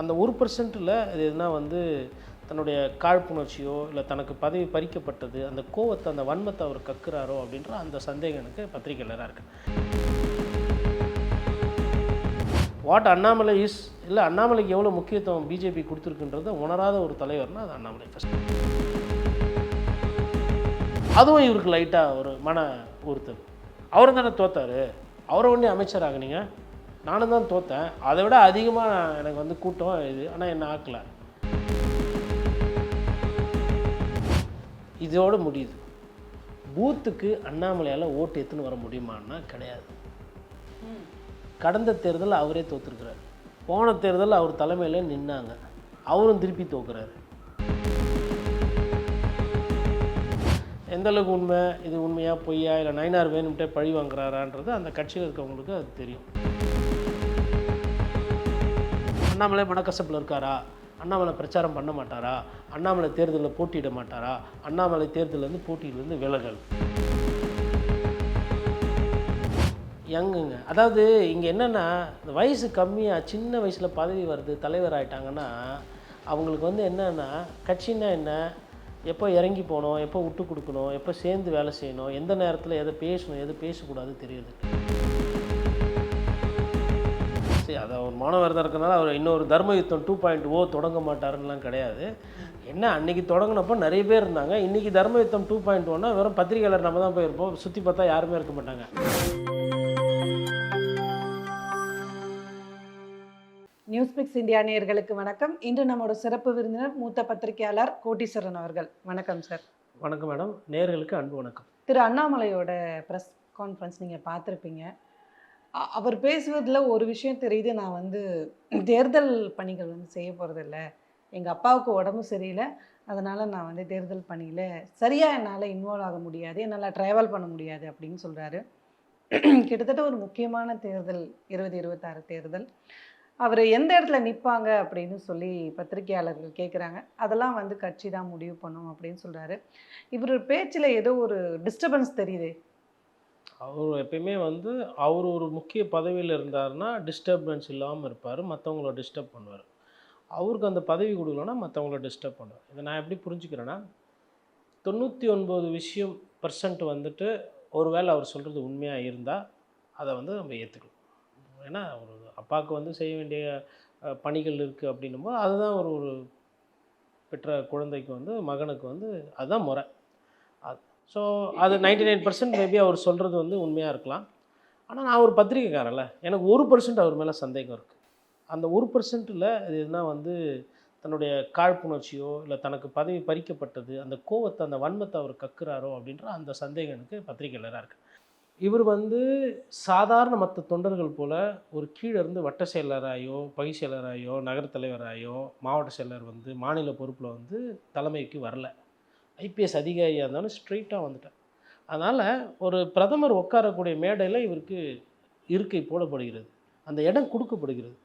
அந்த ஒரு பர்சன்ட்டில் அது எதுனா வந்து தன்னுடைய காழ்ப்புணர்ச்சியோ இல்லை தனக்கு பதவி பறிக்கப்பட்டது அந்த கோவத்தை அந்த வன்மத்தை அவர் கக்குறாரோ அப்படின்ற அந்த சந்தேகம் எனக்கு பத்திரிகையாளராக இருக்கு. வாட் அண்ணாமலை இஸ் இல்லை அண்ணாமலைக்கு எவ்வளோ முக்கியத்துவம் பிஜேபி கொடுத்துருக்குன்றத உணராத ஒரு தலைவர்னா அது அண்ணாமலை ஃபஸ்ட் அதுவும் இவருக்கு லைட்டாக ஒரு மன உறுத்தல். அவர் தானே தோத்தார்? அவரை ஒன்றே அமைச்சர் ஆகுனீங்க நானும் தான் தோத்தேன். அதை விட அதிகமாக எனக்கு வந்து கூட்டம் இது. ஆனால் என்ன ஆக்கல. இதோடு முடியுது. பூத்துக்கு அண்ணாமலையால் ஓட்டு எத்துன்னு வர முடியுமான்னா கிடையாது. கடந்த தேர்தல் அவரே தோத்துருக்கிறார். போன தேர்தல் அவர் தலைமையில் நின்னாங்க. அவரும் திருப்பி தோக்குறாரு. எந்த அளவுக்கு உண்மை? இது உண்மையாக பொய்யா? இல்லை நைனார் வேணும்ட்டே பழி வாங்குறாரான்றது அந்த கட்சியில் இருக்கவங்களுக்கு அது தெரியும். அண்ணாமலை மனக்கசப்பில் இருக்காரா? அண்ணாமலை பிரச்சாரம் பண்ண மாட்டாரா? அண்ணாமலை தேர்தலில் போட்டியிட மாட்டாரா? அண்ணாமலை தேர்தலேருந்து போட்டியிலேருந்து விலகல் யங்குங்க. அதாவது இங்கே என்னென்னா இந்த வயசு கம்மியாக சின்ன வயசில் பதவி வருது தலைவர் ஆகிட்டாங்கன்னா அவங்களுக்கு வந்து என்னென்னா கட்சின்னா என்ன? எப்போ இறங்கி போகணும் எப்போ விட்டு கொடுக்கணும் எப்போ சேர்ந்து வேலை செய்யணும் எந்த நேரத்தில் எதை பேசணும் எதை பேசக்கூடாது தெரியுது. அதை ஒரு மாணவர் தான் இருக்கனால அவர் இன்னொரு தர்ம யுத்தம் டூ பாயிண்ட் ஓ தொடங்க மாட்டாருன்னெலாம் கிடையாது. என்ன அன்னைக்கு தொடங்கினப்போ நிறைய பேர் இருந்தாங்க. இன்றைக்கி தர்ம யுத்தம் டூ பாயிண்ட் ஒன்னா வெறும் பத்திரிகையாளர் நம்ம தான் போயிருப்போம். சுற்றி பார்த்தா யாருமே இருக்க மாட்டாங்க. நியூஸ் பிக்ஸ் இந்தியா நேயர்களுக்கு வணக்கம். இன்று நம்மோட சிறப்பு விருந்தினர் மூத்த பத்திரிகையாளர் கோட்டீஸ்வரன் அவர்கள். வணக்கம் சார் வணக்கம் மேடம் நேர்களுக்கு அன்பு வணக்கம். திரு அண்ணாமலையோட ப்ரெஸ் கான்ஃபரன்ஸ் நீங்கள் பார்த்துருப்பீங்க. அவர் பேசுவதில் ஒரு விஷயம் தெரியுது. நான் வந்து தேர்தல் பணிகள் வந்து செய்ய போகிறதில்ல எங்கள் அப்பாவுக்கு உடம்பு சரியில்லை. அதனால் நான் வந்து தேர்தல் பணியில் சரியாக என்னால் இன்வால்வ் ஆக முடியாது. என்னால் ட்ராவல் பண்ண முடியாது அப்படின்னு சொல்கிறாரு கிட்டத்தட்ட ஒரு முக்கியமான தேர்தல் இருபது இருபத்தாறு தேர்தல். அவர் எந்த இடத்துல நிற்பாங்க அப்படின்னு சொல்லி பத்திரிகையாளர்கள் கேட்குறாங்க அதெல்லாம் வந்து கட்சி தான் முடிவு பண்ணும் அப்படின்னு சொல்கிறாரு இவர் பேச்சில் ஏதோ ஒரு டிஸ்டர்பன்ஸ் தெரியுது. அவர் எப்பயுமே வந்து அவர் ஒரு முக்கிய பதவியில் இருந்தாருன்னா டிஸ்டர்பன்ஸ் இல்லாமல் இருப்பார். மற்றவங்கள டிஸ்டர்ப் பண்ணுவார். அவருக்கு அந்த பதவி கொடுக்கலன்னா மற்றவங்கள டிஸ்டர்ப் பண்ணுவார். இதை நான் எப்படி புரிஞ்சுக்கிறேன்னா தொண்ணூற்றி ஒன்பது விஷயம் பர்சன்ட் வந்துட்டு ஒருவேளை அவர் சொல்கிறது உண்மையாக இருந்தால் அதை வந்து நம்ம ஏற்றுக்கணும் ஏன்னா ஒரு அப்பாவுக்கு வந்து செய்ய வேண்டிய பணிகள் இருக்குது அப்படின்னும்போது அதுதான் ஒரு ஒரு பெற்ற குழந்தைக்கு வந்து மகனுக்கு வந்து அதுதான் முறை. ஸோ அது நைன்டி நைன் பர்சன்ட் மேபி அவர் சொல்கிறது வந்து உண்மையாக இருக்கலாம். ஆனால் நான் ஒரு பத்திரிக்கைக்காரன்ல எனக்கு ஒரு பர்சன்ட் அவர் மேலே சந்தேகம் இருக்குது அந்த ஒரு பர்சன்ட்டில் இது எதுனா வந்து தன்னுடைய காழ்ப்புணர்ச்சியோ இல்லை தனக்கு பதவி பறிக்கப்பட்டது அந்த கோவத்தை அந்த வன்மத்தை அவர் கக்குறாரோ அப்படின்ற அந்த சந்தேகம் எனக்கு பத்திரிக்கையாளராக இருக்குது இவர் வந்து சாதாரண மற்ற தொண்டர்கள் போல் ஒரு கீழே இருந்து வட்ட செயலராயோ பகை செயலராயோ நகரத் தலைவராயோ மாவட்ட செயலர் வந்து மாநில பொறுப்பில் வந்து தலைமைக்கு வரலை. ஐபிஎஸ் அதிகாரியாக இருந்தாலும் ஸ்ட்ரெயிட்டாக வந்துட்டேன். அதனால் ஒரு பிரதமர் உட்காரக்கூடிய மேடையில் இவருக்கு இருக்கை போடப்படுகிறது. அந்த இடம் கொடுக்கப்படுகிறது.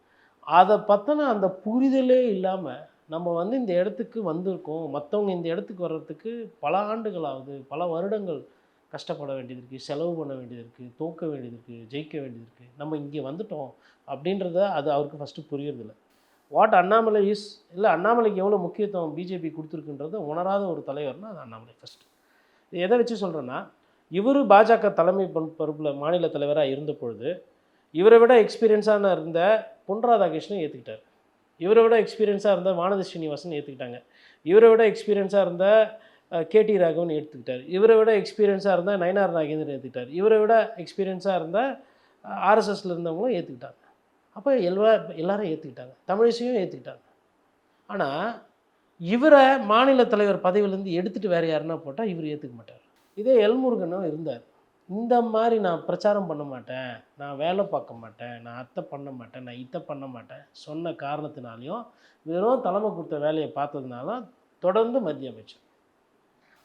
அதை பற்றின அந்த புரிதலே இல்லாமல் நம்ம வந்து இந்த இடத்துக்கு வந்திருக்கோம். மற்றவங்க இந்த இடத்துக்கு வர்றதுக்கு பல ஆண்டுகள் ஆகுது பல வருடங்கள் கஷ்டப்பட வேண்டியது இருக்குது செலவு பண்ண வேண்டியது இருக்குது தோக்க வேண்டியது இருக்குது ஜெயிக்க வேண்டியது இருக்குது நம்ம இங்கே வந்துட்டோம் அப்படின்றத அது அவருக்கு ஃபஸ்ட்டு புரியறதில்லை. வாட் அண்ணாமலை இஸ் இல்லை அண்ணாமலைக்கு எவ்வளோ முக்கியத்துவம் பிஜேபி கொடுத்துருக்குன்றத உணராத ஒரு தலைவர்னால் அது அண்ணாமலை ஃபஸ்ட்டு இது எதை வச்சு சொல்கிறேன்னா இவர் பாஜக தலைமை பொறுப்பில் மாநில தலைவராக இருந்த பொழுது இவரை விட எக்ஸ்பீரியன்ஸான இருந்த பொன் ராதாகிருஷ்ணன் ஏற்றுக்கிட்டார் இவரை விட எக்ஸ்பீரியன்ஸாக இருந்த வானதி ஸ்ரீனிவாசன் ஏற்றுக்கிட்டாங்க இவரை விட எக்ஸ்பீரியன்ஸாக இருந்த கேடி ராகவன் ஏற்றுக்கிட்டார் இவரை விட எக்ஸ்பீரியன்ஸாக இருந்த நயனார் நாகேந்திரன் ஏற்றுக்கிட்டார் இவரை விட எக்ஸ்பீரியன்ஸாக இருந்த ஆர்எஸ்எஸ்ல இருந்தவங்களும் ஏற்றுக்கிட்டாங்க அப்போ எல்லா எல்லாரும் ஏற்றுக்கிட்டாங்க தமிழிசையும் ஏற்றுக்கிட்டாங்க ஆனால் இவரை மாநில தலைவர் பதவியிலேருந்து எடுத்துகிட்டு வேறு யாருன்னா போட்டால் இவர் ஏற்றுக்க மாட்டார். இதே எல்முருகனும் இருந்தார். இந்த மாதிரி நான் பிரச்சாரம் பண்ண மாட்டேன். நான் வேலை பார்க்க மாட்டேன். நான் அத்தை பண்ண மாட்டேன். நான் இத்தை பண்ண மாட்டேன். சொன்ன காரணத்தினாலையும் வெறும் தலைமை கொடுத்த வேலையை பார்த்ததுனால தொடர்ந்து மத்திய அமைச்சர்.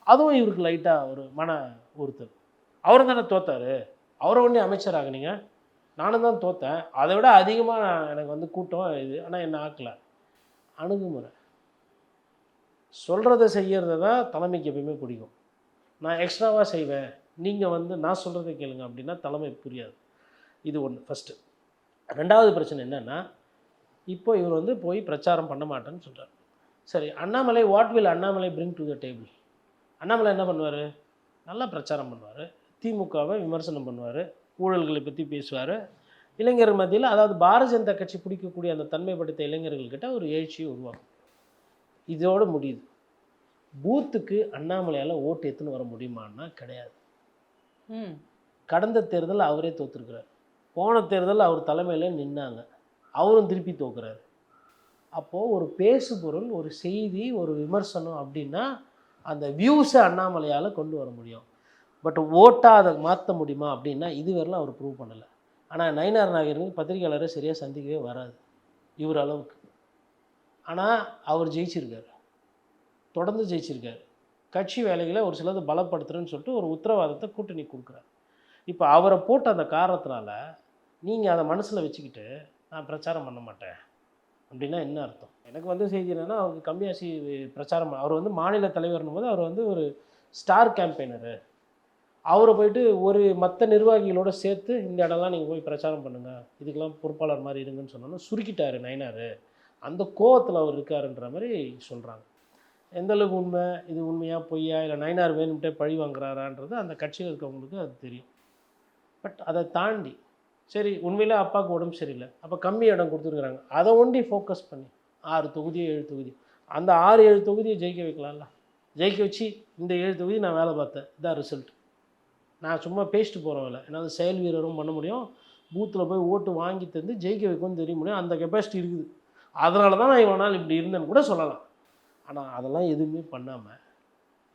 அதுவும் இவருக்கு லைட்டாக ஒரு மன உறுத்தல். அவர் தானே தோத்தார். அவரை ஒன்றே அமைச்சர் ஆகினீங்க. நானும் தான் தோத்தேன். அதை விட அதிகமாக எனக்கு வந்து கூட்டம் இது. ஆனால் என்ன ஆக்கல. அணுகுமுறை. சொல்கிறத செய்கிறத தான் தலைமைக்கு எப்பயுமே பிடிக்கும். நான் எக்ஸ்ட்ராவாக செய்வேன். நீங்கள் வந்து நான் சொல்கிறத கேளுங்க அப்படின்னா தலைமை புரியாது. இது ஒன்று ஃபஸ்ட்டு ரெண்டாவது பிரச்சனை என்னென்னா இப்போ இவர் வந்து போய் பிரச்சாரம் பண்ண மாட்டேன்னு சொல்கிறார் சரி Annamalai what will Annamalai bring to the table Annamalai என்ன பண்ணுவார்? நல்லா பிரச்சாரம் பண்ணுவார். திமுகவை விமர்சனம் பண்ணுவார். ஊழல்களை பற்றி பேசுவார். இளைஞர் மத்தியில் அதாவது பாரதிய ஜனதா கட்சி பிடிக்கக்கூடிய அந்த தன்மை படுத்த இளைஞர்கள்கிட்ட ஒரு எழுச்சியை உருவாக்கும் இதோடு முடியுது. பூத்துக்கு அண்ணாமலையால் ஓட்டு எத்துன்னு வர முடியுமான்னா கிடையாது. கடந்த தேர்தல் அவரே தோத்துருக்கிறார். போன தேர்தல் அவர் தலைமையில் நின்னாங்க. அவரும் திருப்பி தோக்குறாரு. அப்போது ஒரு பேசு பொருள் ஒரு செய்தி ஒரு விமர்சனம் அப்படின்னா அந்த வியூஸை அண்ணாமலையால் கொண்டு வர முடியும். பட் ஓட்டாக அதை மாற்ற முடியுமா அப்படின்னா இதுவரையிலும் அவர் ப்ரூவ் பண்ணலை. ஆனால் நயினார் நாகருக்கு பத்திரிகையாளரை சரியாக சந்திக்கவே வராது. இவர் அளவுக்கு. ஆனால் அவர் ஜெயிச்சிருக்காரு. தொடர்ந்து ஜெயிச்சிருக்கார். கட்சி வேலைகளை ஒரு சிலது பலப்படுத்துறேன்னு சொல்லிட்டு ஒரு உத்தரவாதத்தை கூட்டணி கொடுக்குறாரு. இப்போ அவரை போட்ட அந்த காரணத்தினால நீங்கள் அதை மனசில் வச்சுக்கிட்டு நான் பிரச்சாரம் பண்ண மாட்டேன் அப்படின்னா என்ன அர்த்தம்? எனக்கு வந்து செய்தி என்னென்னா அவருக்கு கம்மியாசி பிரச்சாரம் அவர் வந்து மாநில தலைவர்னும் போது அவர் வந்து ஒரு ஸ்டார் கேம்பெயினரு. அவரை போயிட்டு ஒரு மற்ற நிர்வாகிகளோட சேர்த்து இந்த இடம்லாம் நீங்கள் போய் பிரச்சாரம் பண்ணுங்கள் இதுக்கெல்லாம் பொறுப்பாளர் மாதிரி இருங்கன்னு சொன்னோன்னா சுருக்கிட்டாரு நயனார். அந்த கோவத்தில் அவர் இருக்காருன்ற மாதிரி சொல்கிறாங்க எந்த அளவுக்கு உண்மை? இது உண்மையாக பொய்யா? இல்லை நயனார் வேணும்ட்டே பழி வாங்குறாரான்றது அந்த கட்சியில் இருக்கவங்களுக்கு அது தெரியும். பட் அதை தாண்டி சரி உண்மையில் அப்பாவுக்கு உடம்பு சரியில்லை. அப்போ கம்மி இடம் கொடுத்துருக்குறாங்க. அதை ஒண்டி ஃபோக்கஸ் பண்ணி ஆறு தொகுதி ஏழு தொகுதி. அந்த ஆறு ஏழு தொகுதியை ஜெயிக்க வைக்கலாம்ல? ஜெயிக்க வச்சு இந்த ஏழு தொகுதி நான் வேலை பார்த்தேன். இதான் ரிசல்ட் நான் சும்மா பேசிட்டு போகிறவங்கள என்னால் செயல் வீரரும் பண்ண முடியும். பூத்தில் போய் ஓட்டு வாங்கி தந்து ஜெயிக்க வைக்கும்னு தெரிய முடியும். அந்த கெப்பாசிட்டி இருக்குது. அதனால தான் நான் இவ்வளோ நாள் இப்படி இருந்தேன்னு கூட சொல்லலாம். ஆனால் அதெல்லாம் எதுவுமே பண்ணாமல்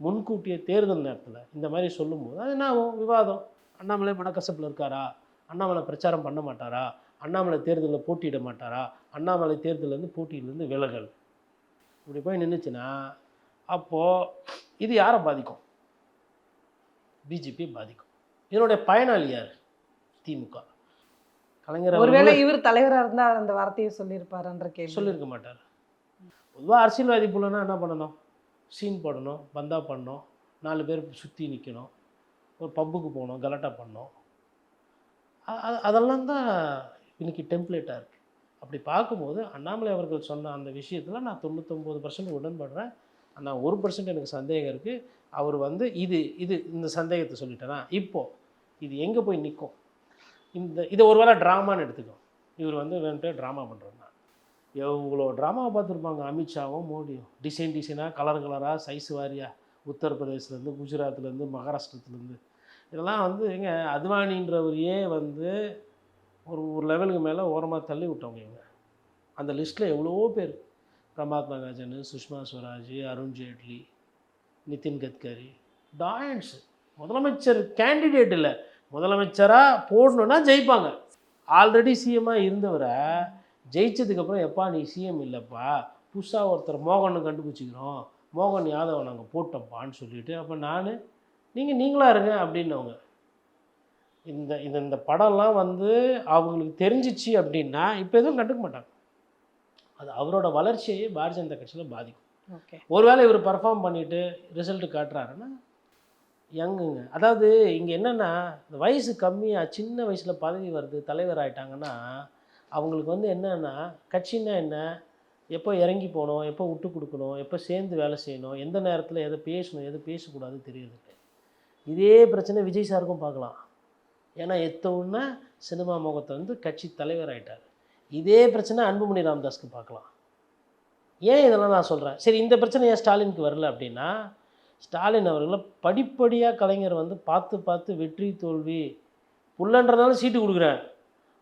முன்கூட்டிய தேர்தல் நேரத்தில் இந்த மாதிரி சொல்லும்போது அது என்ன ஆகும்? விவாதம். அண்ணாமலை மனக்கசப்பில் இருக்காரா? அண்ணாமலை பிரச்சாரம் பண்ண மாட்டாரா? அண்ணாமலை தேர்தலில் போட்டியிட மாட்டாரா? அண்ணாமலை தேர்தலேருந்து போட்டியிலேருந்து விலகல். இப்படி போய் நின்றுச்சுன்னா அப்போது இது யாரை பாதிக்கும்? பிஜேபி பாதிக்கும். இதனுடைய பயனாளி யார்? திமுக. கலைஞர் ஒருவேளை இவர் தலைவரா இருந்தா அவர் அந்த வார்த்தையை சொல்லியிருப்பாருன்ற கேள்வி. சொல்லியிருக்க மாட்டார். பொதுவாக அரசியல்வாதி புள்ளனா என்ன பண்ணணும்? சீன் போடணும் பந்தா பண்ணணும் நாலு பேர் சுற்றி நிற்கணும் ஒரு பப்புக்கு போகணும் கலாட்டா பண்ணணும். அதெல்லாம் தான் இன்னைக்கு டெம்ப்ளேட்டாக இருக்குது அப்படி பார்க்கும்போது அண்ணாமலை அவர்கள் சொன்ன அந்த விஷயத்தில் நான் தொண்ணூத்தொம்பது பர்சன்ட் உடன்படுறேன். ஆனால் ஒரு பர்சன்ட் எனக்கு சந்தேகம் இருக்குது அவர் வந்து இது இது இந்த சந்தேகத்தை சொல்லிட்டேனா இப்போது இது எங்கே போய் நிற்கும் இந்த இதை ஒரு வேளை ட்ராமான்னு எடுத்துக்கோ. இவர் வந்து வேணுட்டு ட்ராமா பண்ணுறோன்னா எவ்வளோ ட்ராமாவை பார்த்துருப்பாங்க? அமித்ஷாவும் மோடியும். டிசைன் டிசைனாக கலர் கலராக சைஸ் வாரியாக உத்தரப்பிரதேசத்துலேருந்து குஜராத்லேருந்து மகாராஷ்டிரத்துலேருந்து. இதெல்லாம் வந்து எங்க அத்வானின்றவரையே வந்து ஒரு ஒரு லெவலுக்கு மேலே ஓரமாக தள்ளி விட்டவங்க இவங்க? அந்த லிஸ்ட்டில் எவ்வளவோ பேர். பிரமாத்மா காஜன் சுஷ்மா ஸ்வராஜ் அருண் ஜேட்லி நிதின் கட்கரி. டாயன்ஸ் முதலமைச்சர் கேண்டிடேட் இல்லை. முதலமைச்சராக போடணுன்னா ஜெயிப்பாங்க. ஆல்ரெடி சிஎம்மாக இருந்தவரை ஜெயிச்சதுக்கப்புறம் எப்பா நீ சிஎம் இல்லைப்பா? புதுசாக ஒருத்தர் மோகனை கண்டுபிடிச்சிக்கிறோம். மோகன் யாதவை நாங்கள் போட்டோம்ப்பான்னு சொல்லிட்டு அப்போ நான் நீங்கள் நீங்களாக இருங்க அப்படின்னவங்க. இந்த இந்த இந்த படம்லாம் வந்து அவங்களுக்கு தெரிஞ்சிச்சு அப்படின்னா இப்போ எதுவும் கண்டுக்க மாட்டாங்க. அது அவரோட வளர்ச்சியை பாரதிய ஜனதா கட்சியில் பாதிக்கும். ஒருவேளை இவர் பர்ஃபார்ம் பண்ணிட்டு ரிசல்ட் காட்டுறாருன்னா யங்குங்க. அதாவது இங்கே என்னென்னா இந்த வயசு கம்மியாக சின்ன வயசில் பதவி வருது தலைவர் ஆயிட்டாங்கன்னா அவங்களுக்கு வந்து என்னன்னா கட்சின்னா என்ன? எப்போ இறங்கி போகணும் எப்போ விட்டு கொடுக்கணும் எப்போ சேர்ந்து வேலை செய்யணும் எந்த நேரத்தில் எதை பேசணும் எதை பேசக்கூடாது தெரியுது இதே பிரச்சனை விஜய் சாருக்கும் பார்க்கலாம். ஏன்னா எத்த உடனே சினிமா முகத்தை வந்து கட்சி தலைவர் ஆயிட்டார். இதே பிரச்சனை அன்புமணி ராமதாஸ்க்கு பார்க்கலாம். ஏன் இதெல்லாம் நான் சொல்கிறேன் சரி இந்த பிரச்சனை ஏன் ஸ்டாலினுக்கு வரல அப்படின்னா ஸ்டாலின் அவர்களை படிப்படியாக கலைஞர் வந்து பார்த்து பார்த்து வெற்றி தோல்வி புள்ளன்றதால சீட்டு கொடுக்குறேன்.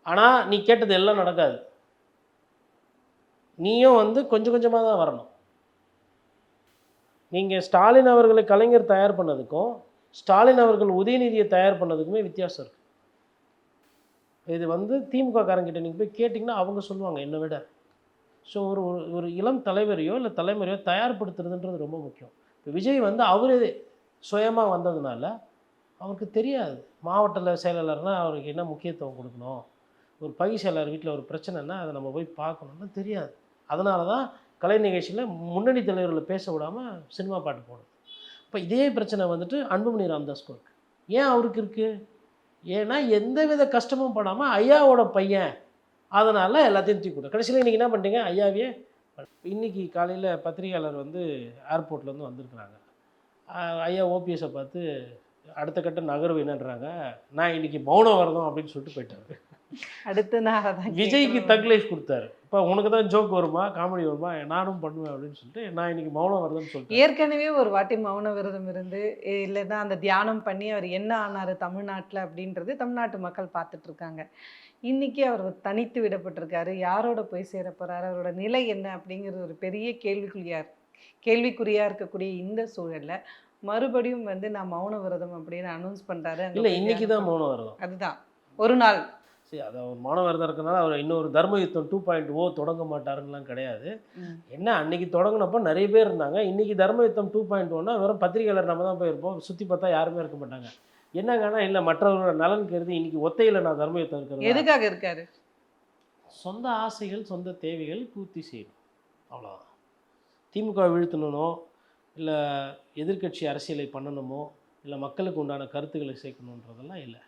ஆனால் நீ கேட்டது எல்லாம் நடக்காது. நீயும் வந்து கொஞ்சம் கொஞ்சமாக தான் வரணும். நீங்கள் ஸ்டாலின் அவர்களை கலைஞர் தயார் பண்ணதுக்கும் ஸ்டாலின் அவர்கள் உதயநிதியை தயார் பண்ணதுக்குமே வித்தியாசம் இருக்குது இது வந்து திமுக காரங்கிட்ட நீங்கள் போய் கேட்டிங்கன்னா அவங்க சொல்லுவாங்க என்னை விட. ஸோ ஒரு ஒரு ஒரு இளம் தலைவரையோ இல்லை தலைமுறையோ தயார்படுத்துறதுன்றது ரொம்ப முக்கியம். இப்போ விஜய் வந்து அவரே சுயமாக வந்ததுனால அவருக்கு தெரியாது. மாவட்ட செயலாளர்னால் அவருக்கு என்ன முக்கியத்துவம் கொடுக்கணும்? ஒரு பகுதி செயலாளர் வீட்டில் ஒரு பிரச்சனைனா அதை நம்ம போய் பார்க்கணும்னா தெரியாது. அதனால தான் கலை நிகழ்ச்சியில் முன்னணி தலைவர்களை பேச விடாமல் சினிமா பாட்டு போடுது இப்போ இதே பிரச்சனை வந்துட்டு அன்புமணி ராமதாஸ்க்கு இருக்குது ஏன் அவருக்கு இருக்குது ஏன்னா எந்தவித கஷ்டமும் படாமல் ஐயாவோட பையன். அதனால் எல்லாத்தையும் தூக்கி கொடுத்தோம் கடைசியில் இன்றைக்கி என்ன பண்ணிட்டீங்க? ஐயாவையே இன்னைக்கு காலையில் பத்திரிகையாளர் வந்து ஏர்போர்ட்லேருந்து வந்திருக்கிறாங்க. ஐயா ஓபிஎஸை பார்த்து அடுத்த கட்ட நகர்வு என்னன்றாங்க? நான் இன்னைக்கு மௌன விரதம் அப்படின்னு சொல்லிட்டு போயிட்டாரு. அடுத்து நான் விஜய்க்கு கேட்கணும். தக் லைஃப் கொடுத்தாரு. இப்போ உனக்கு தான் ஜோக் வருமா? காமெடி வருமா? நானும் பண்ணுவேன் அப்படின்னு சொல்லிட்டு நான் இன்னைக்கு மௌனம் வருதுன்னு சொல்லிட்டு ஏற்கனவே ஒரு வாட்டி மௌன விரதம் இருந்து இல்லைன்னா அந்த தியானம் பண்ணி அவர் என்ன ஆனாரு தமிழ்நாட்டுல அப்படின்றது தமிழ்நாட்டு மக்கள் பார்த்துட்டு இருக்காங்க. இன்னைக்கு அவர் தனித்து விடப்பட்டிருக்காரு. யாரோட போய் சேர அவரோட நிலை என்ன அப்படிங்கிறது ஒரு பெரிய கேள்விக்குறியா இருக்கு. கேள்விக்குறியா இருக்கக்கூடிய இந்த சூழல்ல மறுபடியும் வந்து நான் மௌன விரதம் அப்படின்னு அனௌன்ஸ் பண்றாரு. அங்க இல்லை இன்னைக்கு தான் மௌனம் விரதம். அதுதான். ஒரு நாள். சரி அது அவர் விரதம் இருக்கனால அவர் இன்னொரு தர்ம யுத்தம் டூ பாயிண்ட் ஓ தொடங்க மாட்டாருன்னுலாம் கிடையாது. என்ன அன்னைக்கு தொடங்கினப்போ நிறைய பேர் இருந்தாங்க. இன்னைக்கு தர்ம யுத்தம் டூ பாயிண்ட் ஒன்னா வெறும் பத்திரிகையாளர் நம்ம தான் போயிருப்போம். சுற்றி பார்த்தா யாருமே இருக்க மாட்டாங்க. என்னங்கன்னா இல்லை மற்றவர்களோட நலன் கருதி இன்னைக்கு ஒத்தையில் நான் தர்ம யுத்தம் இருக்கிறது எதுக்காக இருக்காரு? சொந்த ஆசைகள் சொந்த தேவைகள் பூர்த்தி செய்யணும். அவ்வளோதான் திமுக வீழ்த்தணுனோ இல்லை எதிர்க்கட்சி அரசியலை பண்ணணுமோ? இல்லை மக்களுக்கு உண்டான கருத்துக்களை சேர்க்கணுன்றதெல்லாம் இல்லை.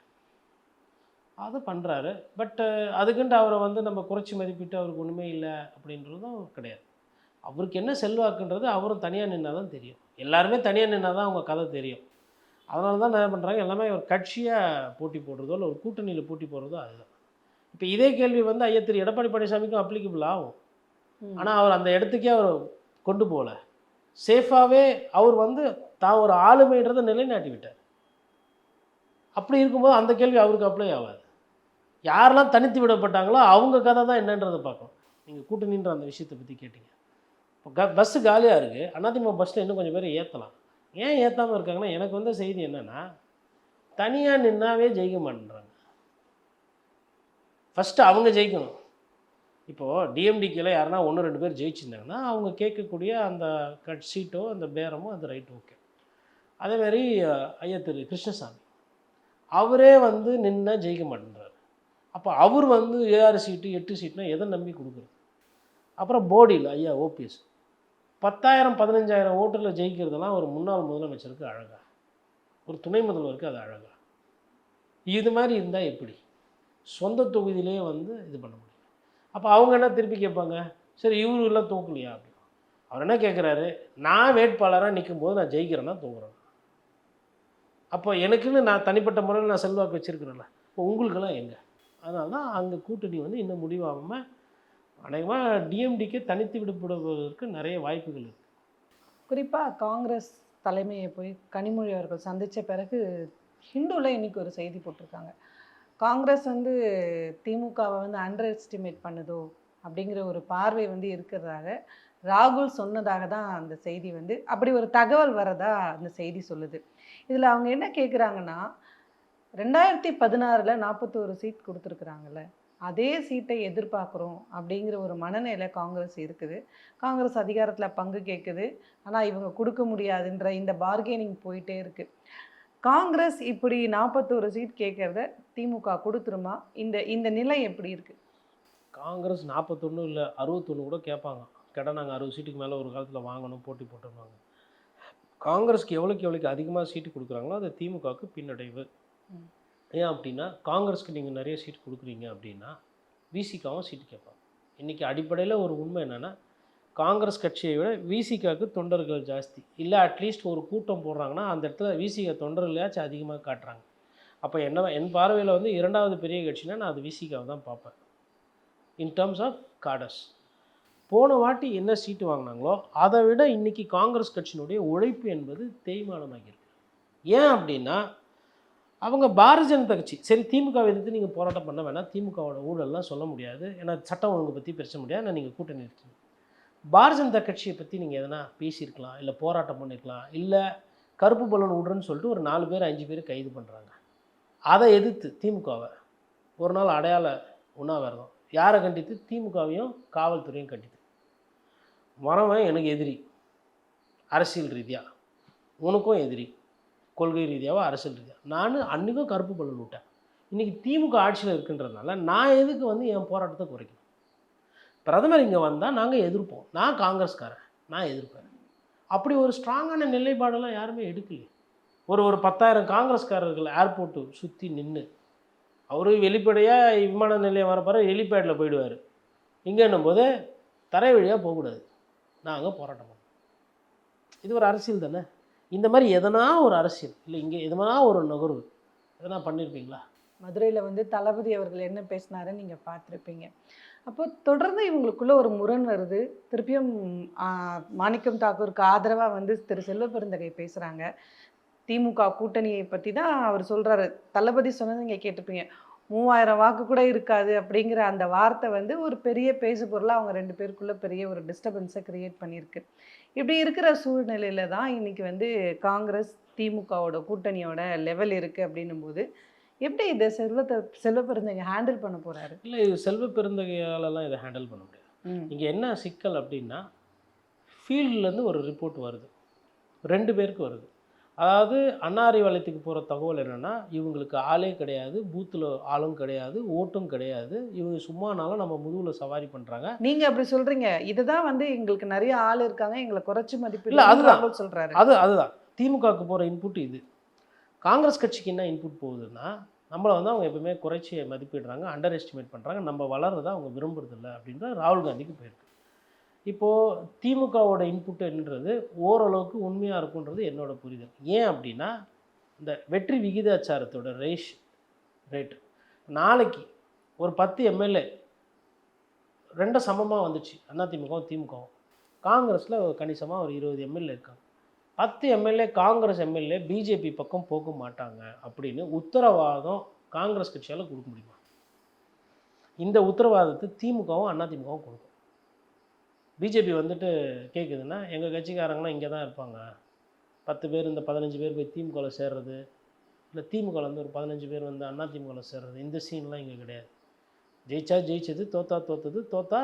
அதை பண்ணுறாரு பட்டு அதுக்குன்ட்டு அவரை வந்து நம்ம குறைச்சி மதிப்பிட்டு அவருக்கு ஒன்றுமே இல்லை அப்படின்றதும் கிடையாது. அவருக்கு என்ன செல்வாக்குன்றது அவரும் தனியாக நின்னா தான் தெரியும். எல்லாருமே தனியாக நின்னா தான் அவங்க கதை தெரியும். அதனால தான் என்ன பண்ணுறாங்க எல்லாமே ஒரு கட்சியாக போட்டி போடுறதோ இல்லை ஒரு கூட்டணியில் போட்டி போடுறதோ அதுதான். இப்போ இதே கேள்வி வந்து ஐயா திரு எடப்பாடி பழனிசாமிக்கும் அப்ளிகபிள் ஆகும். ஆனால் அவர் அந்த இடத்துக்கே அவர் கொண்டு போகல. சேஃபாகவே அவர் வந்து தான் ஒரு ஆளுமைன்றதை நிலைநாட்டி விட்டார் அப்படி இருக்கும்போது அந்த கேள்வி அவருக்கு அப்ளை ஆகாது. யாரெல்லாம் தனித்து விடப்பட்டாங்களோ அவங்க கதை தான் என்னன்றதை பார்க்கணும். நீங்கள் கூட்டணின்ற அந்த விஷயத்தை பற்றி கேட்டீங்க. இப்போ க பஸ்ஸு காலியாக இருக்குது அதிமுக பஸ்ஸில் இன்னும் கொஞ்சம் பேர் ஏற்றலாம் ஏன் ஏற்றாமல் இருக்காங்கன்னா எனக்கு வந்த செய்தி என்னென்னா தனியாக நின்னாவே ஜெயிக்க மாட்டேன்றாங்க. ஃபஸ்ட்டு அவங்க ஜெயிக்கணும். இப்போது டிஎம்டிக்கில் யாருன்னா ஒன்று ரெண்டு பேர் ஜெயிச்சிருந்தாங்கன்னா அவங்க கேட்கக்கூடிய அந்த கட் சீட்டோ அந்த பேரமோ அந்த ரைட் ஓகே அதேமாரி ஐயா திரு கிருஷ்ணசாமி. அவரே வந்து நின்னா ஜெயிக்க மாட்டேன்றாரு. அப்போ அவர் வந்து ஏஆர் சீட்டு எட்டு சீட்னா எதை நம்பி கொடுக்குறது? அப்புறம் போடியில் ஐயா ஓபிஎஸ் பத்தாயிரம் பதினஞ்சாயிரம் ஓட்டில் ஜெயிக்கிறதெல்லாம் ஒரு முன்னாள் முதலமைச்சருக்கு அழகா. ஒரு துணை முதல்வருக்கு அது அழகா. இது மாதிரி இருந்தால் எப்படி? சொந்த தொகுதியிலேயே வந்து இது பண்ண முடியும். அப்போ அவங்க என்ன திருப்பி கேட்பாங்க? சரி இவரு எல்லாம் தூக்கலையா? அப்படின்னு அவர் என்ன கேட்குறாரு? நான் வேட்பாளராக நிற்கும் போது நான் ஜெயிக்கிறேன்னா தூங்குறேன் அப்போ எனக்குன்னு நான் தனிப்பட்ட முறையில் நான் செல்வாக்கு வச்சுருக்கிறேன்ல. இப்போ உங்களுக்கெல்லாம் எங்கே? அதனால தான் அங்கே கூட்டணி வந்து இன்னும் முடிவாகாமல் அநேகமாக டிஎம்டிக்கு தனித்து விடுபடுவதற்கு நிறைய வாய்ப்புகள் இருக்குது குறிப்பாக காங்கிரஸ் தலைமையை போய் கனிமொழி அவர்கள் சந்தித்த பிறகு ஹிந்துவில் இன்னைக்கு ஒரு செய்தி போட்டிருக்காங்க. காங்கிரஸ் வந்து திமுகவை வந்து அண்டர் எஸ்டிமேட் பண்ணுதோ அப்படிங்கிற ஒரு பார்வை வந்து இருக்கிறதாக ராகுல் சொன்னதாக தான் அந்த செய்தி வந்து அப்படி ஒரு தகவல் வரதா அந்த செய்தி சொல்லுது. இதில் அவங்க என்ன கேட்குறாங்கன்னா ரெண்டாயிரத்தி பதினாறில் நாற்பத்தோரு சீட் கொடுத்துருக்குறாங்கல்ல அதே சீட்டை எதிர்பார்க்குறோம் அப்படிங்கிற ஒரு மனநிலை காங்கிரஸ் இருக்குது. காங்கிரஸ் அதிகாரத்தில் பங்கு கேட்குது ஆனால் இவங்க கொடுக்க முடியாதுன்ற இந்த பார்கெனிங் போயிட்டே இருக்குது காங்கிரஸ் இப்படி நாற்பத்தோரு சீட் கேட்குறத திமுக கொடுத்துருமா? இந்த இந்த நிலை எப்படி இருக்குது காங்கிரஸ் நாற்பத்தொன்று இல்லை அறுபத்தொன்று கூட கேட்பாங்க கேட்டால் நாங்கள் அறுபது சீட்டுக்கு மேலே ஒரு காலத்தில் வாங்கணும் போட்டி போட்டுருவாங்க. காங்கிரஸ்க்கு எவ்வளோக்கு எவ்வளோக்கு அதிகமாக சீட்டு கொடுக்குறாங்களோ அது திமுகவுக்கு பின்னடைவு. ஏன் அப்படின்னா காங்கிரஸ்க்கு நீங்கள் நிறைய சீட் கொடுக்குறீங்க அப்படின்னா விசிகாவும் சீட்டு கேட்பாங்க. இன்றைக்கி அடிப்படையில் ஒரு உண்மை என்னென்னா காங்கிரஸ் கட்சியை விட விசிகாவுக்கு தொண்டர்கள் ஜாஸ்தி. இல்லை அட்லீஸ்ட் ஒரு கூட்டம் போடுறாங்கன்னா அந்த இடத்துல விசிகா தொண்டர்களாச்சும் அதிகமாக காட்டுறாங்க. அப்போ என்ன என் பார்வையில் வந்து இரண்டாவது பெரிய கட்சினா நான் அது விசிகாவை தான் பார்ப்பேன். இன் டர்ம்ஸ் ஆஃப் காடஸ் போன வாட்டி என்ன சீட்டு வாங்கினாங்களோ அதை விட இன்றைக்கி காங்கிரஸ் கட்சியினுடைய உழைப்பு என்பது தேய்மானமாகியிருக்கு ஏன் அப்படின்னா அவங்க பாரதிய ஜனதா கட்சி சரி திமுக எதிர்த்து நீங்கள் போராட்டம் பண்ண வேணாம். திமுகவோட ஊழல்லாம் சொல்ல முடியாது. ஏன்னா சட்டம் ஒழுங்கு பற்றி பேச முடியாது. நான் நீங்கள் கூட்டணி இருக்கீங்க பாரதிய ஜனதா கட்சியை பற்றி நீங்கள் எதனா பேசியிருக்கலாம் இல்லை போராட்டம் பண்ணியிருக்கலாம் இல்லை கருப்பு பலன் விடுறேன்னு சொல்லிட்டு ஒரு நாலு பேர் அஞ்சு பேர் கைது பண்ணுறாங்க அதை எதிர்த்து திமுகவை ஒரு நாள் அடையாள உண்ணாவிரதம். யாரை கண்டித்து? திமுகவையும் காவல்துறையும் கண்டித்து. வரவன் எனக்கு எதிரி. அரசியல் ரீதியாக உனக்கும் எதிரி. கொள்கை ரீதியாவோ அரசியல் ரீதியாக நான் அன்றைக்கும் கருப்பு பலன் விட்டேன். இன்றைக்கி திமுக ஆட்சியில் இருக்குன்றதுனால நான் எதுக்கு வந்து என் போராட்டத்தை குறைக்கணும்? பிரதமர் இங்கே வந்தால் நாங்கள் எதிர்ப்போம். நான் காங்கிரஸ்காரன். நான் எதிர்ப்பேன். அப்படி ஒரு ஸ்ட்ராங்கான நிலைப்பாடெல்லாம் யாருமே எடுக்கலையே. ஒரு ஒரு பத்தாயிரம் காங்கிரஸ்காரர்கள் ஏர்போர்ட்டு சுற்றி நின்று அவர் வெளிப்படையாக விமான நிலையம் வரப்போகிற ஹெலிபேடில் போயிடுவார். இங்கேன்னும் போது தரை வழியாக போகக்கூடாது. நாங்கள் போராட்டம் பண்ணோம் இது ஒரு அரசியல் தானே? இந்த மாதிரி எதனா ஒரு அரசியல் இல்லை இங்கே எதனா ஒரு நுகர்வு எதனா பண்ணியிருப்பீங்களா மதுரையில் வந்து தளபதி அவர்கள் என்ன பேசினாருன்னு நீங்கள் பார்த்துருப்பீங்க. அப்போ தொடர்ந்து இவங்களுக்குள்ள ஒரு முரண் வருது. திருப்பியும் மாணிக்கம் தாக்கூருக்கு ஆதரவாக வந்து திரு செல்வ பெருந்தகை பேசுகிறாங்க திமுக கூட்டணியை பற்றி தான் அவர் சொல்கிறாரு தளபதி சொன்னது நீங்கள் கேட்டிருப்பீங்க. மூவாயிரம் வாக்கு கூட இருக்காது அப்படிங்கிற அந்த வார்த்தை வந்து ஒரு பெரிய பேசு பொருளாக அவங்க ரெண்டு பேருக்குள்ள பெரிய ஒரு டிஸ்டர்பன்ஸை கிரியேட் பண்ணியிருக்கு. இப்படி இருக்கிற சூழ்நிலையில தான் இன்னைக்கு வந்து காங்கிரஸ் திமுகவோட கூட்டணியோட லெவல் இருக்குது அப்படின்னும் போது எப்படி இதை செல்வத்தை செல்வ பெருந்தகை ஹேண்டில் பண்ண போறாரு? இல்லை இது செல்வ பெருந்தகையாலலாம் இதை ஹேண்டில் பண்ண முடியாது. இங்கே என்ன சிக்கல் அப்படின்னா ஃபீல்ட்லேருந்து ஒரு ரிப்போர்ட் வருது. ரெண்டு பேருக்கு வருது. அதாவது அன்னாரி வளையத்துக்கு போகிற தகவல் என்னென்னா இவங்களுக்கு ஆளே கிடையாது பூத்தில் ஆளும் கிடையாது ஓட்டும் கிடையாது. இவங்க சும்மானாலும் நம்ம முதுகில் சவாரி பண்ணுறாங்க நீங்க அப்படி சொல்றீங்க. இதுதான் வந்து எங்களுக்கு நிறைய ஆள் இருக்காங்க எங்களை குறைச்சு மதிப்பு இல்ல, அதுதான். சொல்றாரு. அது அதுதான். திமுகவுக்கு போகிற இன்புட் இது. காங்கிரஸ் கட்சிக்கு என்ன இன்புட் போகுதுன்னா நம்மளை வந்து அவங்க எப்பவுமே குறைச்சி மதிப்பிடுறாங்க அண்டர் எஸ்டிமேட் பண்ணுறாங்க நம்ம வளர்றதை அவங்க விரும்புறதில்ல அப்படின்ற ராகுல் காந்திக்கு போயிருக்கு. இப்போது திமுகவோட இன்புட் என்னன்றது ஓரளவுக்கு உண்மையாக இருக்குன்றது என்னோட புரிதல். ஏன் அப்படின்னா இந்த வெற்றி விகிதாச்சாரத்தோட ரேஷ் ரேட் நாளைக்கு ஒரு பத்து எம்எல்ஏ ரெண்டும் சமமாக வந்துச்சு. அதிமுகவும் திமுகவும் காங்கிரஸில் கணிசமாக ஒரு இருபது எம்எல்ஏ இருக்காங்க. பத்து எம்எல்ஏ காங்கிரஸ் எம்எல்ஏ பிஜேபி பக்கம் போக மாட்டாங்க அப்படின்னு உத்தரவாதம் காங்கிரஸ் கட்சியால் கொடுக்க முடியுமா? இந்த உத்தரவாதத்தை திமுகவும் அதிமுகவும் கொடுக்கும் பிஜேபி வந்துட்டு கேட்குதுன்னா எங்கள் கட்சிக்காரங்களாம் இங்கே தான் இருப்பாங்க. பத்து பேர் இந்த பதினஞ்சு பேர் போய் திமுகவில் சேர்றது இல்லை திமுகவில் வந்து ஒரு பதினஞ்சு பேர் வந்து அண்ணா திமுகவில் சேர்றது இந்த சீன்லாம் இங்கே கிடையாது. ஜெயிச்சா ஜெயிச்சது தோத்தா தோத்தது தோத்தா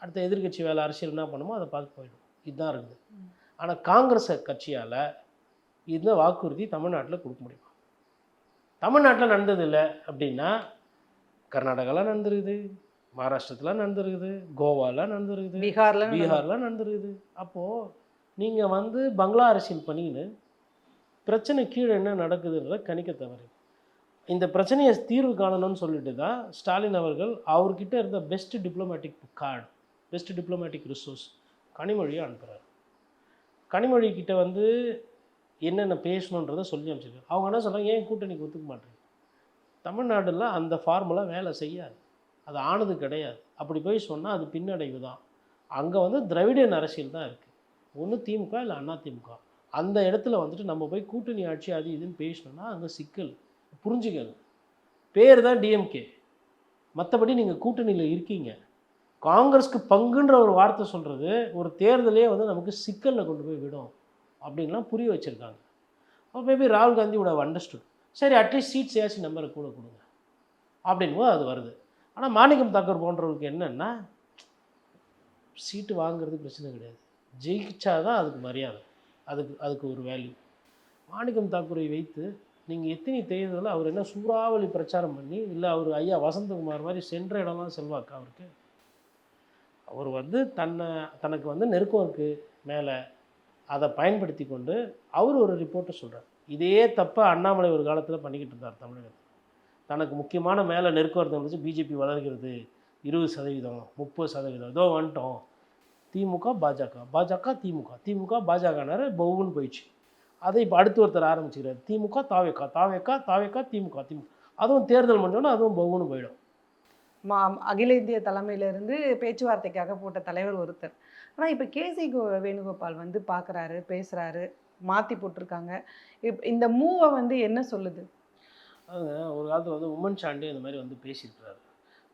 அடுத்த எதிர்க்கட்சி வேலை அரசியல் என்ன பண்ணுமோ அதை பார்த்து போயிடும். இதுதான் இருக்குது. ஆனால் காங்கிரஸ் கட்சியால் இந்த வாக்குறுதி தமிழ்நாட்டில் கொடுக்க முடியுமா? தமிழ்நாட்டில் நடந்ததில்லை அப்படின்னா கர்நாடகாவில் நடந்திருக்குது மகாராஷ்டிரத்தில் நடந்திருக்குது கோவாவில் நடந்திருக்குது பீகார்ல பீகார்லாம் நடந்திருக்குது. அப்போது நீங்கள் வந்து பங்களா அரசியல் பண்ணிக்கின்னு பிரச்சனை கீழே என்ன நடக்குதுன்றத கணிக்க தவறு. இந்த பிரச்சனையை தீர்வு காணணும்னு சொல்லிட்டு தான் ஸ்டாலின் அவர்கள் அவர்கிட்ட இருந்த best diplomatic card best diplomatic resource கனிமொழியை அனுப்புகிறார் கனிமொழி கிட்ட வந்து என்னென்ன பேசணுன்றதை சொல்லி அனுப்பிச்சிருக்காரு. அவங்க என்ன சொல்கிறாங்க ஏன் கூட்டணிக்கு ஒத்துக்க மாட்டேங்க தமிழ்நாடுல அந்த ஃபார்முலா வேலை செய்யாது. அது ஆனது கிடையாது. அப்படி போய் சொன்னால் அது பின்னடைவு தான் அங்கே வந்து திராவிடியன் அரசியல் தான் இருக்குது ஒன்று திமுக இல்லை அண்ணா திமுக. அந்த இடத்துல வந்துட்டு நம்ம போய் கூட்டணி ஆட்சி அது இதுன்னு பேசணும்னா அங்கே சிக்கல் புரிஞ்சுக்கங்க. பேர் தான் டிஎம்கே மற்றபடி நீங்கள் கூட்டணியில் இருக்கீங்க. காங்கிரஸ்க்கு பங்குன்ற ஒரு வார்த்தை சொல்கிறது ஒரு தேர்தலே வந்து நமக்கு சிக்கலில் கொண்டு போய் விடும் அப்படின்லாம் புரிய வச்சுருக்காங்க. அப்போ மேபி ராகுல் காந்தி would சரி அட்லீஸ்ட் சீட்ஸ் ஏதாச்சும் நம்பரை கூட கொடுங்க. அப்படின்போது அது வருது. ஆனால் மாணிக்கம் தாக்கர் போன்றவருக்கு என்னென்னா சீட்டு வாங்குறது பிரச்சனை கிடையாது. ஜெயிச்சாதான் அதுக்கு மரியாதை. அதுக்கு அதுக்கு ஒரு வேல்யூ மாணிக்கம் தாக்கூரை வைத்து நீங்கள் எத்தனை தேர்தலில் அவர் என்ன சூறாவளி பிரச்சாரம் பண்ணி இல்லை அவர் ஐயா வசந்தகுமார் மாதிரி சென்ற இடம்லாம் செல்வாக்கா அவருக்கு? அவர் வந்து தன்னை தனக்கு வந்து நெருக்கம் இருக்குது மேலே. அதை பயன்படுத்தி கொண்டு அவர் ஒரு ரிப்போர்ட்டை சொல்கிறார் இதே தப்பை அண்ணாமலை ஒரு காலத்தில் பண்ணிக்கிட்டு இருந்தார் தமிழகத்தில். தனக்கு முக்கியமான மேலே நெருக்கம் இருந்தவங்க பிஜேபி வளர்கிறது இருபது சதவீதம் முப்பது சதவீதம் ஏதோ வந்துட்டோம். திமுக பாஜக. பாஜக திமுக. திமுக பாஜகனார பவுன்னு போயிடுச்சு. அதை இப்போ அடுத்து ஒருத்தர் ஆரம்பிச்சுக்கிறார். திமுக தாவேக்கா. தாவேக்கா தாவேக்கா திமுக திமுக. அதுவும் தேர்தல் முடிஞ்சோன்னா அதுவும் பவுன்னு போயிடும். மா அகில இந்திய தலைமையிலிருந்து பேச்சுவார்த்தைக்காக போட்ட தலைவர் ஒருத்தர். ஆனால் இப்போ கேசி கோ வேணுகோபால் வந்து பார்க்குறாரு பேசுகிறாரு மாற்றி போட்டிருக்காங்க. இப் இந்த மூவை வந்து என்ன சொல்லுது? அதுங்க ஒரு காலத்தில் வந்து உமன் சாண்டி இந்த மாதிரி வந்து பேசியிருக்கிறாரு.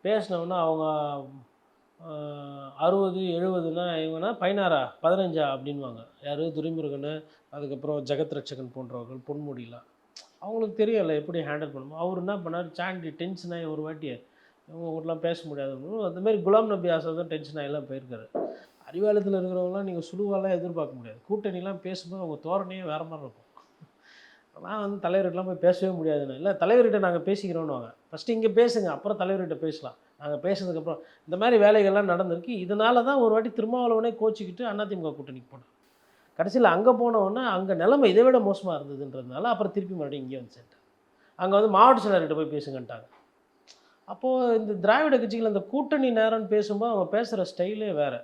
பேசினோன்னா அவங்க அறுபது எழுபதுனா இவங்கன்னா பதினாறா பதினஞ்சா அப்படின்வாங்க யார்? துரைமுருகன் அதுக்கப்புறம் ஜெகத் ரட்சகன் போன்றவர்கள் பொன்முடிலாம். அவங்களுக்கு தெரியல எப்படி ஹேண்டில் பண்ணணும். அவர் என்ன பண்ணார்? சாண்டி டென்ஷன் ஆகி ஒரு வாட்டி இவங்க கூட்டலாம் பேச முடியாது. அந்த மாதிரி குலாம் நபி ஆசாத் தான் டென்ஷன் ஆகிலாம் போயிருக்காரு. அறிவாலயத்தில் இருக்கிறவங்களாம் நீங்கள் சுழுவாலாம் எதிர்பார்க்க முடியாது. கூட்டணிலாம் பேசும்போது அவங்க தோரணையே வேறு மாதிரி இருக்கும். நான் வந்து தலைவர்கிட்டலாம் போய் பேசவே முடியாதுன்னு இல்லை தலைவர்கிட்ட நாங்கள் பேசிக்கிறோன்னு வாங்க ஃபஸ்ட்டு இங்கே பேசுங்க அப்புறம் தலைவர்கிட்ட பேசலாம். நாங்கள் பேசுனதுக்கப்புறம் இந்த மாதிரி வேலைகள்லாம் நடந்திருக்கு. இதனால தான் ஒரு வாட்டி திருமாவளவனே கோச்சிக்கிட்டு அதிமுக கூட்டணிக்கு போனான் கடைசியில் அங்கே போனவொன்னே அங்கே நிலைமை இதை விட மோசமாக இருந்ததுன்றதுனால அப்புறம் திருப்பி மறுபடியும் இங்கே வந்து சேர்ந்தேன் அங்கே வந்து மாவட்ட செயலர்கிட்ட போய் பேசுங்கன்ட்டாங்க. அப்போது இந்த திராவிட கட்சிகள் அந்த கூட்டணி நேரம்னு பேசும்போது அவங்க பேசுகிற ஸ்டைலே வேறு.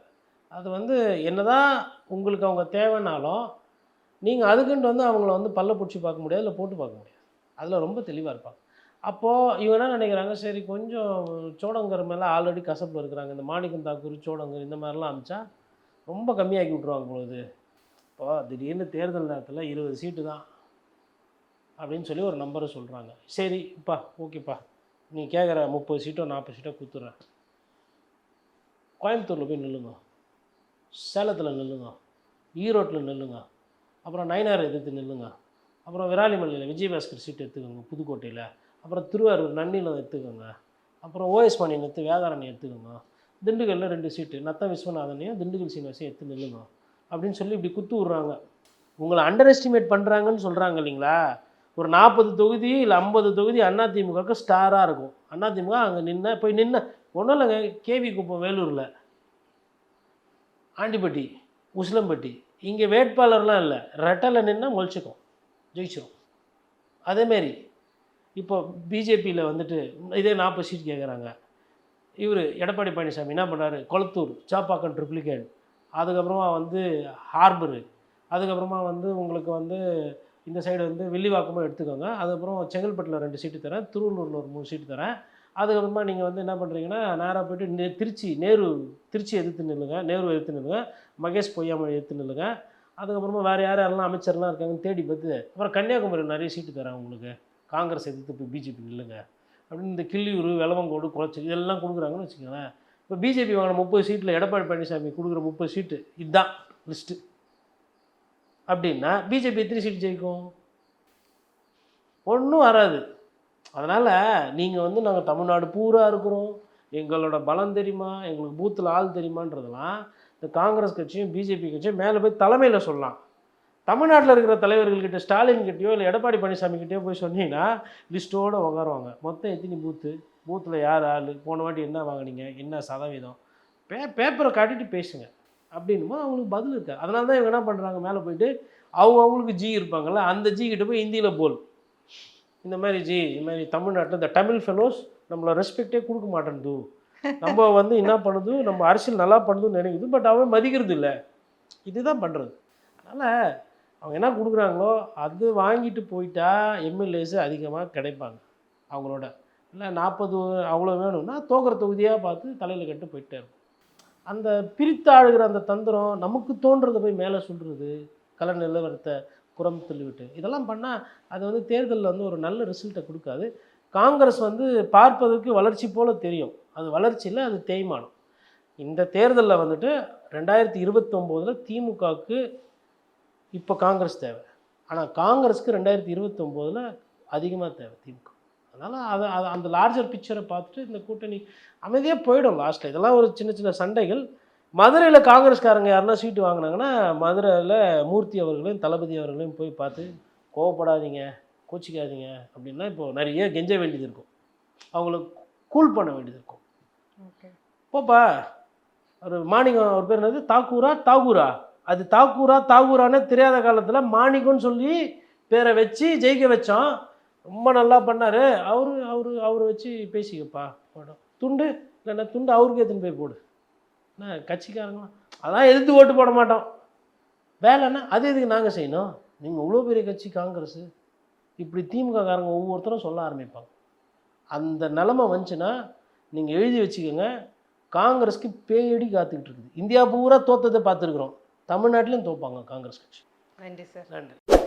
அது வந்து என்னதான் உங்களுக்கு அவங்க தேவைனாலும் நீங்கள் அதுக்குன்ட்டு வந்து அவங்கள வந்து பல்ல பிடிச்சி பார்க்க முடியாது இல்லை போட்டு பார்க்க முடியாது. அதில் ரொம்ப தெளிவாக இருப்பாங்க. அப்போது இவங்க என்ன நினைக்கிறாங்க சரி கொஞ்சம் சோடங்கர் மேலே ஆல்ரெடி கசப்பு இருக்கிறாங்க. இந்த மாணிக்கம் தாக்கூர் சோடங்கர் இந்த மாதிரிலாம் அமிச்சா ரொம்ப கம்மியாக்கி விட்ருவாங்க பொழுது இப்போ திடீர்னு தேர்தல் நேரத்தில் இருபது சீட்டு தான் அப்படின்னு சொல்லி ஒரு நம்பரை சொல்கிறாங்க சரிப்பா ஓகேப்பா நீ கேட்குற முப்பது சீட்டோ நாற்பது சீட்டோ கொடுத்துட்றேன் கோயம்புத்தூரில் போய் நில்லுங்க. சேலத்தில் நில்லுங்க. ஈரோட்டில் நில்லுங்க. அப்புறம் நயனார் எதிர்த்து நில்லுங்க. அப்புறம் விராலிமலையில் விஜயபாஸ்கர் சீட் எடுத்துக்கோங்க புதுக்கோட்டையில். அப்புறம் திருவாரூர் நன்னியில் எடுத்துக்கோங்க. அப்புறம் ஓஎஸ் மணியன் எடுத்து வேதாரணி எடுத்துக்கோங்க. திண்டுக்கல்லில் ரெண்டு சீட்டு நத்தம் விஸ்வநாதனையும் திண்டுக்கல் சீனிவாசையும் எடுத்து நில்லுங்க. அப்படின்னு சொல்லி இப்படி குத்து விட்றாங்க. உங்களை அண்டர் எஸ்டிமேட் பண்ணுறாங்கன்னு சொல்கிறாங்க இல்லைங்களா? ஒரு நாற்பது தொகுதி இல்லை ஐம்பது தொகுதி அதிமுகவுக்கு ஸ்டாராக இருக்கும். அதிமுக அங்கே நின்ன போய் நின்ன ஒன்றும் இல்லைங்க கேவி குப்பம் வேலூரில். ஆண்டிப்பட்டி உசிலம்பட்டி இங்கே வேட்பாளர்லாம் இல்லை. ரெட்டலை நின்னால் முழிச்சுக்கும். ஜெயிச்சிடும் அதேமாரி இப்போ பிஜேபியில் வந்துட்டு இதே நாற்பது சீட் கேட்குறாங்க இவர் எடப்பாடி பழனிசாமி என்ன பண்ணாரு கொளத்தூர் சாப்பாக்கம் ட்ரிப்ளிகேட். அதுக்கப்புறமா வந்து ஹார்பரு. அதுக்கப்புறமா வந்து உங்களுக்கு வந்து இந்த சைடு வந்து வில்லிவாக்கமாக எடுத்துக்கோங்க. அதுக்கப்புறம் செங்கல்பட்டில் ரெண்டு சீட்டு தரேன். திருவள்ளூரில் ஒரு மூணு சீட்டு தரேன். அதுக்கப்புறமா நீங்கள் வந்து என்ன பண்ணுறீங்கன்னா நேராக போய்ட்டு நே திருச்சி நேரு திருச்சி எதிர்த்து நில்லுங்க. நேரு எதிர்த்து நில்லுங்க. மகேஷ் பொய்யாமல் எதிர்த்து நில்லுங்க. அதுக்கப்புறமா வேறு யார் யாரெல்லாம் அமைச்சர்லாம் இருக்காங்கன்னு தேடி பார்த்து அப்புறம் கன்னியாகுமரி நிறைய சீட்டு தரேன் உங்களுக்கு. காங்கிரஸ் எதிர்த்து இப்போ பிஜேபி நில்லுங்க. அப்படின்னு இந்த கிள்ளியூர் வெளவங்கோடு குளச்சல் இதெல்லாம் கொடுக்குறாங்கன்னு வச்சுக்கோங்களேன். இப்போ பிஜேபி வாங்கின முப்பது சீட்டில் எடப்பாடி பழனிசாமி கொடுக்குற முப்பது சீட்டு இதுதான் லிஸ்ட்டு. அப்படின்னா பிஜேபி எத்தனை சீட்டு ஜெயிக்கும்? ஒன்றும் வராது. அதனால் நீங்கள் வந்து நாங்கள் தமிழ்நாடு பூரா இருக்கிறோம். எங்களோட பலம் தெரியுமா? எங்களுக்கு பூத்தில் ஆள் தெரியுமான்றதெல்லாம் இந்த காங்கிரஸ் கட்சியும் பிஜேபி கட்சியும் மேலே போய் தலைமையில் சொல்லலாம். தமிழ்நாட்டில் இருக்கிற தலைவர்கள்கிட்ட ஸ்டாலின் கிட்டயோ இல்லை எடப்பாடி பழனிசாமி கிட்டயோ போய் சொன்னீங்கன்னா லிஸ்ட்டோடு உட்காருவாங்க மொத்தம் எத்தனை பூத்து? பூத்தில் யார் ஆள்? போன வாட்டி என்ன வாங்குனீங்க? என்ன சதவீதம்? பே பேப்பரை காட்டிட்டு பேசுங்க. அப்படின்னும் போது அவங்களுக்கு பதில் இருக்கு அதனால தான் இவங்க என்ன பண்ணுறாங்க மேலே போயிட்டு அவங்க அவங்களுக்கு ஜி இருப்பாங்கல்ல அந்த ஜி கிட்ட போய் ஹிந்தியில் போல். இந்த மாதிரி ஜி இந்த மாதிரி தமிழ்நாட்டில் இந்த தமிழ் ஃபெலோஸ் நம்மளை ரெஸ்பெக்டே கொடுக்க மாட்டேன்து. நம்ம வந்து என்ன பண்ணுது? நம்ம அரசியல் நல்லா பண்ணுதுன்னு நினைக்குது பட் அவன் மதிக்கிறது இல்லை. இதுதான் பண்ணுறது அதனால் அவங்க என்ன கொடுக்குறாங்களோ அது வாங்கிட்டு போயிட்டா எம்எல்ஏஸ் அதிகமாக கிடைப்பாங்க. அவங்களோட. இல்லை நாற்பது அவ்வளோ வேணும்னா தோக்கிற தொகுதியாக பார்த்து தலையில் கட்டு போயிட்டே இருக்கும். அந்த பிரித்து ஆளுகிற அந்த தந்திரம் நமக்கு தோன்றதை போய் மேலே சொல்கிறது கல நிலவரத்தை புறம் தள்ளிவிட்டு. இதெல்லாம் பண்ணால் அது வந்து தேர்தலில் வந்து ஒரு நல்ல ரிசல்ட்டை கொடுக்காது. காங்கிரஸ் வந்து பார்ப்பதற்கு வளர்ச்சி போல் தெரியும். அது வளர்ச்சியில் அது தேய்மானம். இந்த தேர்தலில் வந்துட்டு ரெண்டாயிரத்தி இருபத்தொம்போதில் திமுகவுக்கு இப்போ காங்கிரஸ் தேவை. ஆனால் காங்கிரஸ்க்கு ரெண்டாயிரத்தி இருபத்தொம்போதில் அதிகமாக தேவை திமுக. அதனால் அதை அதை அந்த லார்ஜர் பிக்சரை பார்த்துட்டு இந்த கூட்டணி அமைதியாக போயிடும் லாஸ்ட்டில் இதெல்லாம் ஒரு சின்ன சின்ன சண்டைகள். மதுரையில் காங்கிரஸ்காரங்க யாருன்னா சீட்டு வாங்கினாங்கன்னா மதுரையில் மூர்த்தி அவர்களையும் தளபதி அவர்களையும் போய் பார்த்து கோவப்படாதீங்க கோச்சிக்காதீங்க அப்படின்னா இப்போ நிறைய கெஞ்ச வேண்டியது இருக்கும். அவங்கள கூல் பண்ண வேண்டியது இருக்கும். ஓகே. போப்பா ஒரு மாணிக்கம் ஒரு பேர் என்னது? தாக்கூரா தாகூரா? அது தாக்கூரா தாகூரானே தெரியாத காலத்தில் மாணிக்கம்னு சொல்லி பேரை வச்சு ஜெயிக்க வச்சோம். ரொம்ப நல்லா பண்ணார். அவரு அவரு அவரை வச்சு பேசிக்கப்பா. போடும் துண்டு இல்லைன்னா துண்டு அவருக்கு எடுத்துன்னு போய் போடு. என்ன கட்சிக்காரங்களாம் அதான் எதிர்த்து ஓட்டு போட மாட்டோம். வேலைன்னா அது எதுக்கு நாங்கள் செய்யணும்? நீங்கள் இவ்வளோ பெரிய கட்சி காங்கிரஸ் இப்படி திமுக காரங்க ஒவ்வொருத்தரும் சொல்ல ஆரம்பிப்பாங்க. அந்த நிலமை வந்துச்சுன்னா நீங்கள் எழுதி வச்சுக்கோங்க காங்கிரஸ்க்கு பேயடி காத்துக்கிட்டு இருக்குது. இந்தியா பூரா தோத்ததை பார்த்துருக்குறோம். தமிழ்நாட்டிலையும் தோப்பாங்க காங்கிரஸ் கட்சி. நன்றி சார். நன்றி.